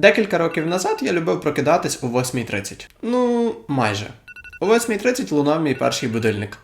Декілька років назад я любив прокидатись о 8.30. Ну, майже. О 8.30 лунав мій перший будильник.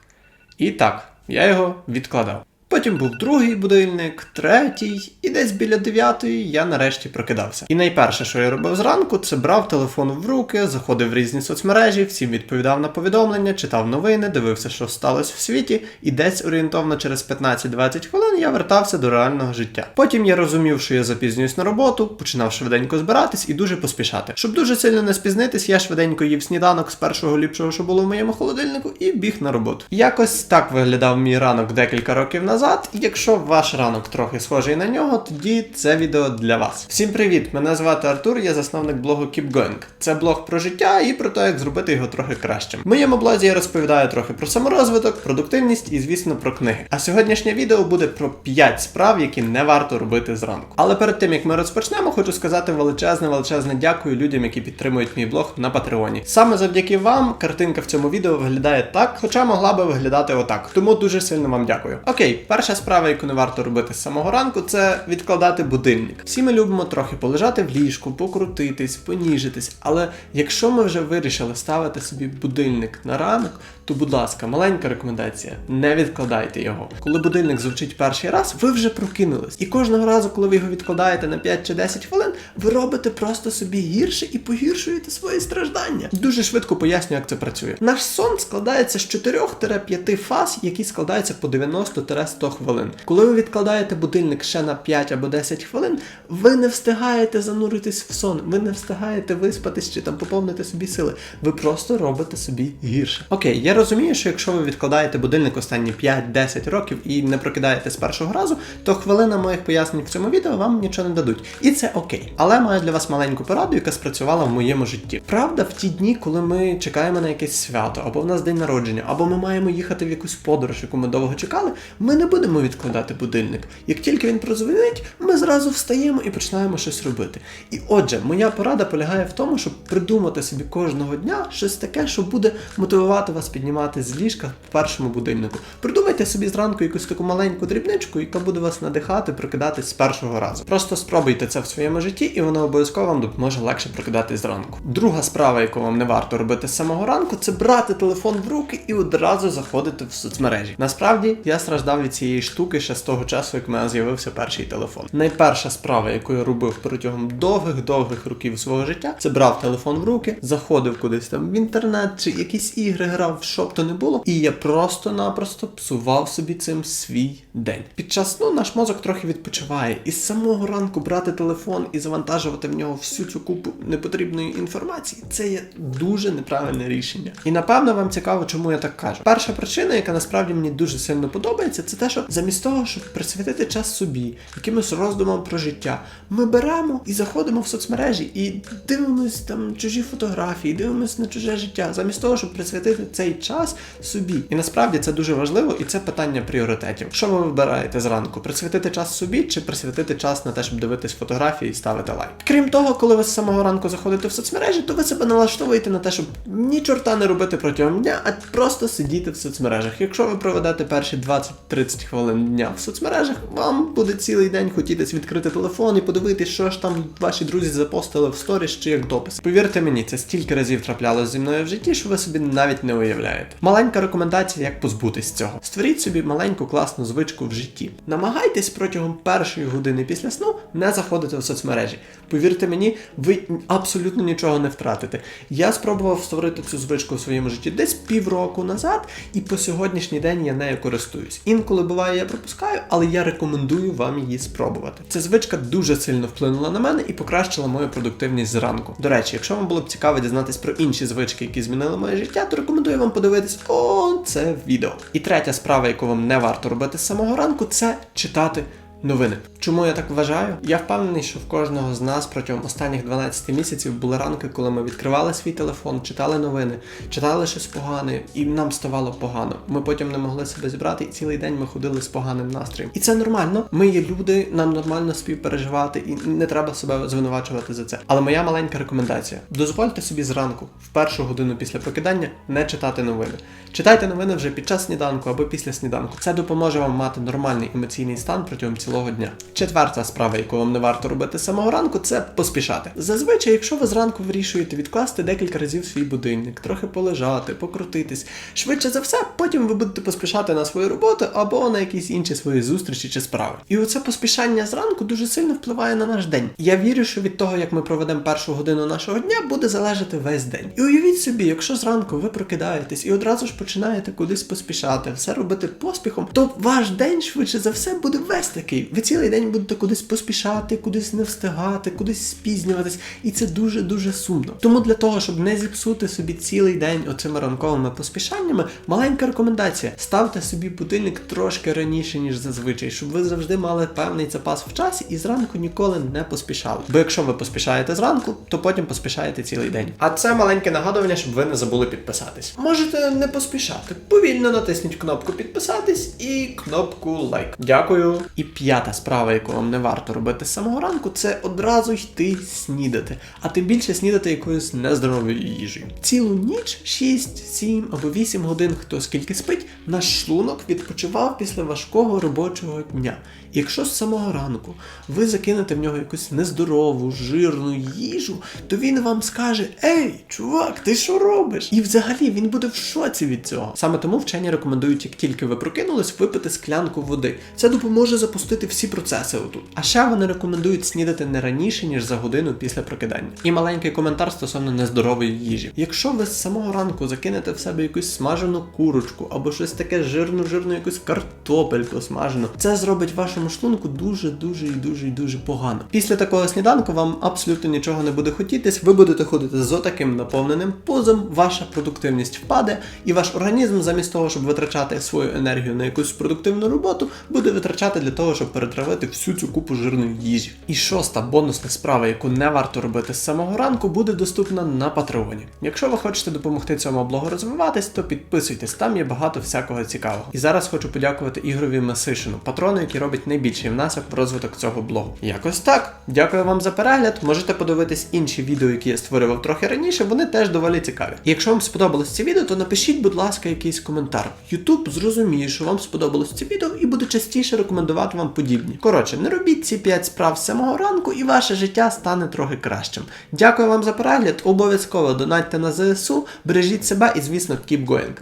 І так, я його відкладав. Потім був другий будильник, третій, і десь біля дев'ятої я нарешті прокидався. І найперше, що я робив зранку, це брав телефон в руки, заходив в різні соцмережі, всім відповідав на повідомлення, читав новини, дивився, що сталося в світі, і десь орієнтовно через 15-20 хвилин я вертався до реального життя. Потім я розумів, що я запізнююсь на роботу, починав швиденько збиратись і дуже поспішати. Щоб дуже сильно не спізнитись, я швиденько їв сніданок з першого ліпшого, що було в моєму холодильнику, і біг на роботу. Якось так виглядав мій ранок декілька років назад. І якщо ваш ранок трохи схожий на нього, тоді це відео для вас. Всім привіт! Мене звати Артур, я засновник блогу Keep Going. Це блог про життя і про те, як зробити його трохи кращим. В моєму блозі я розповідаю трохи про саморозвиток, продуктивність і, звісно, про книги. А сьогоднішнє відео буде про 5 справ, які не варто робити зранку. Але перед тим як ми розпочнемо, хочу сказати величезне, величезне дякую людям, які підтримують мій блог на Патреоні. Саме завдяки вам картинка в цьому відео виглядає так, хоча могла би виглядати отак. Тому дуже сильно вам дякую. Окей, перша справа, яку не варто робити з самого ранку, це відкладати будильник. Всі ми любимо трохи полежати в ліжку, покрутитись, поніжитись. Але якщо ми вже вирішили ставити собі будильник на ранок, то будь ласка, маленька рекомендація: не відкладайте його. Коли будильник звучить перший раз, ви вже прокинулись. І кожного разу, коли ви його відкладаєте на 5 чи 10 хвилин, ви робите просто собі гірше і погіршуєте свої страждання. Дуже швидко поясню, як це працює. Наш сон складається з 4-5 фаз, які складаються по 90-100 хвилин. Коли ви відкладаєте будильник ще на 5 або 10 хвилин, ви не встигаєте зануритись в сон, ви не встигаєте виспатись чи там поповнити собі сили. Ви просто робите собі гірше. Окей, я розумію, що якщо ви відкладаєте будильник останні 5-10 років і не прокидаєте з першого разу, то хвилина моїх пояснень в цьому відео вам нічого не дадуть. І це окей. Але маю для вас маленьку пораду, яка спрацювала в моєму житті. Правда, в ті дні, коли ми чекаємо на якесь свято, або в нас день народження, або ми маємо їхати в якусь подорож, яку ми довго чекали, ми не будемо відкладати будильник. Як тільки він прозвонить, ми зразу встаємо і починаємо щось робити. І отже, моя порада полягає в тому, щоб придумати собі кожного дня щось таке, що буде мотивувати вас піднімати з ліжка в першому будильнику. Придумайте собі зранку якусь таку маленьку дрібничку, яка буде вас надихати прокидатись з першого разу. Просто спробуйте це в своєму житті, і воно обов'язково вам допоможе легше прокидатись зранку. Друга справа, яку вам не варто робити з самого ранку, це брати телефон в руки і одразу заходити в соцмережі. Насправді я страждав від цієї штуки ще з того часу, як в мене з'явився перший телефон. Найперша справа, яку я робив протягом довгих-довгих років свого життя, це брав телефон в руки, заходив кудись там в інтернет чи якісь ігри грав, що б то не було, і я просто-напросто псував собі цим свій день. Під час сну наш мозок трохи відпочиває, і з самого ранку брати телефон і завантажувати в нього всю цю купу непотрібної інформації, це є дуже неправильне рішення. І напевно вам цікаво, чому я так кажу. Перша причина, яка насправді мені дуже сильно подобається, це те, що замість того, щоб присвятити час собі, якимось роздумам про життя, ми беремо і заходимо в соцмережі і дивимось там чужі фотографії, дивимось на чуже життя, замість того, щоб присвятити цей час собі. І насправді це дуже важливо, і це питання пріоритетів. Що ви вибираєте зранку? Присвятити час собі чи присвятити час на те, щоб дивитись фотографії і ставити лайк? Крім того, коли ви з самого ранку заходите в соцмережі, то ви себе налаштовуєте на те, щоб ні чорта не робити протягом дня, а просто сидіти в соцмережах. Якщо ви проведете перші 20-30 хвилин дня в соцмережах, вам буде цілий день хотітись відкрити телефон і подивитись, що ж там ваші друзі запостили в сторіс чи як допис. Повірте мені, це стільки разів траплялось зі мною в житті, що ви собі навіть не уявляєте. Маленька рекомендація, як позбутись цього. Створіть собі маленьку класну звичку в житті. Намагайтесь протягом першої години після сну не заходити в соцмережі. Повірте мені, ви абсолютно нічого не втратите. Я спробував створити цю звичку в своєму житті десь півроку назад, і по сьогоднішній день я нею користуюсь. Інколи буває, я пропускаю, але я рекомендую вам її спробувати. Ця звичка дуже сильно вплинула на мене і покращила мою продуктивність зранку. До речі, якщо вам було б цікаво дізнатись про інші звички, які змінили моє життя, то рекомендую вам подивитись о це відео. І третя справа, яку вам не варто робити з самого ранку, це читати. Новини. Чому я так вважаю? Я впевнений, що в кожного з нас протягом останніх 12 місяців були ранки, коли ми відкривали свій телефон, читали новини, читали щось погане, і нам ставало погано. Ми потім не могли себе зібрати, і цілий день ми ходили з поганим настроєм. І це нормально. Ми є люди, нам нормально співпереживати, і не треба себе звинувачувати за це. Але моя маленька рекомендація: дозвольте собі зранку, в першу годину після прокидання, не читати новини. Читайте новини вже під час сніданку або після сніданку. Це допоможе вам мати нормальний емоційний стан протягом цілого дня. Четверта справа, яку вам не варто робити з самого ранку, це поспішати. Зазвичай, якщо ви зранку вирішуєте відкласти декілька разів свій будильник, трохи полежати, покрутитись, швидше за все, потім ви будете поспішати на свою роботу або на якісь інші свої зустрічі чи справи. І оце поспішання зранку дуже сильно впливає на наш день. Я вірю, що від того, як ми проведемо першу годину нашого дня, буде залежати весь день. І уявіть собі, якщо зранку ви прокидаєтесь і одразу ж починаєте кудись поспішати, все робити поспіхом, то ваш день швидше за все буде весь такий. Ви цілий день будете кудись поспішати, кудись не встигати, кудись спізнюватись, і це дуже дуже сумно. Тому для того, щоб не зіпсути собі цілий день оцими ранковими поспішаннями, маленька рекомендація: ставте собі будильник трошки раніше, ніж зазвичай, щоб ви завжди мали певний запас в часі і зранку ніколи не поспішали. Бо якщо ви поспішаєте зранку, то потім поспішаєте цілий день. А це маленьке нагадування, щоб ви не забули підписатись. Можете не поспішати. Повільно натисніть кнопку підписатись і кнопку лайк. Дякую. І п'ята справа, яку вам не варто робити з самого ранку, це одразу йти снідати. А тим більше снідати якоюсь нездоровою їжею. Цілу ніч, 6, 7 або 8 годин, хто скільки спить, наш шлунок відпочивав після важкого робочого дня. І якщо з самого ранку ви закинете в нього якусь нездорову, жирну їжу, то він вам скаже: Ей, чувак, ти що робиш? І взагалі він буде в шоці від цього. Саме тому вчені рекомендують, як тільки ви прокинулись, випити склянку води. Це допоможе запустити всі процеси отут. А ще вони рекомендують снідати не раніше, ніж за годину після прокидання. І маленький коментар стосовно нездорової їжі. Якщо ви з самого ранку закинете в себе якусь смажену курочку або щось таке жирну, жирну, якусь картопельку смажену, це зробить вашому шлунку дуже, дуже і дуже і дуже погано. Після такого сніданку вам абсолютно нічого не буде хотітись. Ви будете ходити з отаким наповненим пузом, ваша продуктивність впаде, і ваш організм, замість того, щоб витрачати свою енергію на якусь продуктивну роботу, буде витрачати для того, щоб перетравити всю цю купу жирної їжі. І шоста бонусна справа, яку не варто робити з самого ранку, буде доступна на Патреоні. Якщо ви хочете допомогти цьому блогу розвиватись, то підписуйтесь, там є багато всякого цікавого. І зараз хочу подякувати Ігрові Месишину, патрону, який робить найбільший внесок в розвиток цього блогу. Якось так. Дякую вам за перегляд. Можете подивитись інші відео, які я створював трохи раніше, вони теж доволі цікаві. Якщо вам сподобалось це відео, то напишіть, будь ласка, якийсь коментар. YouTube зрозуміє, що вам сподобалось це відео і буде частіше рекомендувати вам подібні. Коротше, не робіть ці 5 справ з самого ранку, і ваше життя стане трохи кращим. Дякую вам за перегляд. Обов'язково донатьте на ЗСУ, бережіть себе і, звісно, keep going.